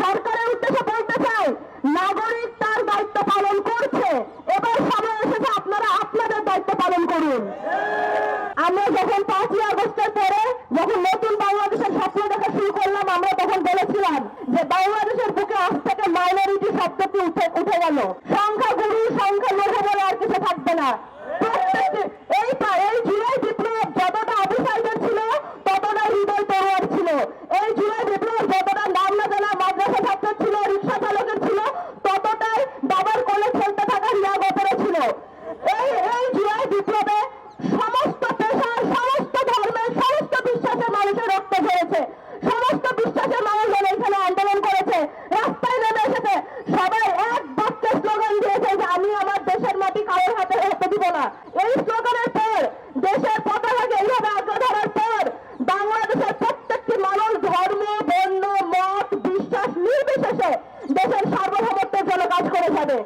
সরকারের উদ্দেশ্যে বলতে চাই, নাগরিক তার দায়িত্ব পালন করছে। এবার সময় এসেছে, আপনারা আপনাদের দায়িত্ব পালন করুন। আমরা যখন পাঁচই আগস্টের পরে যখন নতুন বাংলাদেশের স্বপ্ন দেখা শুরু করলাম, আমরা তখন বলেছিলাম যে বাংলাদেশের বুকে আজ থেকে মাইনরিটি শব্দটি উঠে উঠে গেল। সংখ্যা এই স্লোগানের পর, দেশের পতাকাকে এইভাবে আগ্রহ ধরার পর, বাংলাদেশের প্রত্যেকটি মানুষ ধর্ম, বর্ণ, মত, বিশ্বাস নির্বিশেষে দেশের সার্বভৌমত্বের জন্য কাজ করে যাবে।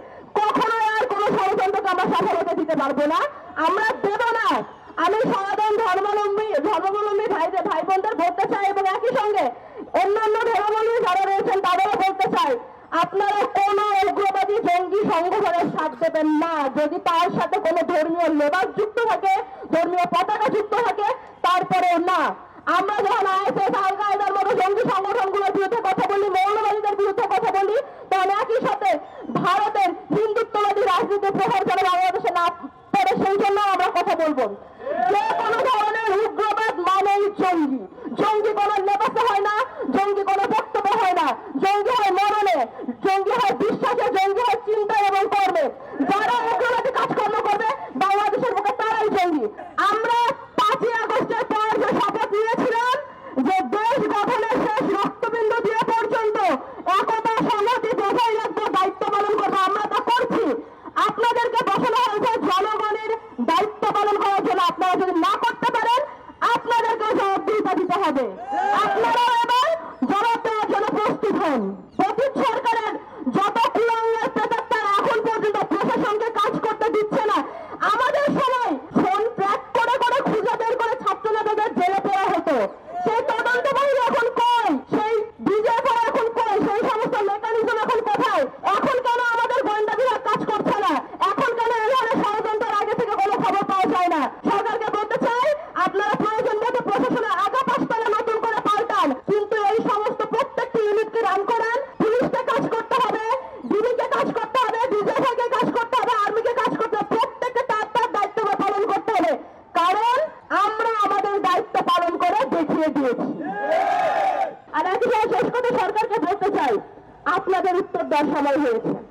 কখনো আর কোনো ষড়যন্ত্রকে আমরা সফল দিতে পারব না। আমরা দেব না। আমি সনাতন ধর্মাবলম্বী ধর্মাবলম্বী ভাইদের ভাই বোনদের বলতে চাই এবং একই সঙ্গে অন্যান্য ধর্মাবলম্বী যারা রয়েছেন তাদেরও বলতে চাই, আপনারা কোন সংগঠনের সাথ দেবেন না। যদি তার সাথে কোনো ধর্মীয় লেবাস যুক্ত থাকে, ধর্মীয় পতাকা যুক্ত থাকে, তারপরেও না। আমরা যখন আইএসএস, আল কায়দার মতো জঙ্গি সংগঠনগুলোর বিরুদ্ধে কথা বলি, মৌলবাদীদের বিরুদ্ধে কথা বলি তখন একই সাথে ভারতের হিন্দুত্ববাদী রাজনীতির প্রভাব যেন বাংলাদেশে না পড়ে, সেই জন্য আমরা কথা বলব। যে কোনো ধরনের উগ্রবাদ মানেই জঙ্গি। জঙ্গি কোনো লেবাসে হয় না জঙ্গি কোনো বক্তব্য হয় না জঙ্গি হয় মরণে জঙ্গি হয় বিশ্বাসে জঙ্গি হয় চিন্তায় এবং যারা উগ্রবাদী কাজকর্ম করবে, বাংলাদেশের বুকে তারাই জঙ্গি আমরা পাঁচই আগস্টের পর যে শপথ নিয়েছিলাম, যে দেশ গঠনের শেষ রক্তবিন্দু দিয়ে পর্যন্ত একতা সংহতি বজায় রাখব দায়িত্ব পালন করব আমরা তা করছি। আপনাদেরকে বসানো হয়েছে জনগণের দায়িত্ব পালন করার জন্য। আপনারা যদি না করতে পারেন আপনাদেরকে জবাবদিহিতা দিতে হবে। আপনারা এবার জবাব জন্য প্রস্তুত হন অতীত সরকারের যত কুলাঙ্গার প্রেতাত্মার এখন পর্যন্ত প্রশাসনকে কাজ করতে দিচ্ছে না আমাদের সময় ফোন ট্র্যাক করে করে খুঁজে বের করে ছাত্র নেতাদের জেলে পড়া হতো সেই তদন্ত বাহিনী এখন কই সেই বিজেপি এখন কই সেই সমস্ত মেকানিজম এখন কোথায় এখন কেন আমাদের গোয়েন্দা বিভাগ কাজ করছে না এখন কেন এই ধরনের ষড়যন্ত্রের আগে থেকে কোনো খবর পাওয়া যায় না সরকারকে বলতে চাই আপনারা প্রয়োজন মতো প্রশাসনের আগা পাশতলা নতুন করে পাল্টান কিন্তু এই সমস্ত প্রত্যেকটি ইউনিটকে রান করান পুলিশকে কাজ করতে হবে ডিবিকে কাজ করতে হবে বিজেপিকে কাজ করতে হবে আর্মিকে কাজ করতে হবে প্রত্যেককে তার তার দায়িত্ব পালন করতে হবে কারণ আমরা আমাদের দায়িত্ব পালন দিয়েছি। আর একই শেষ কথা সরকারকে বলতে চাই। আপনাদের উত্তর দেওয়ার সময় হয়েছে।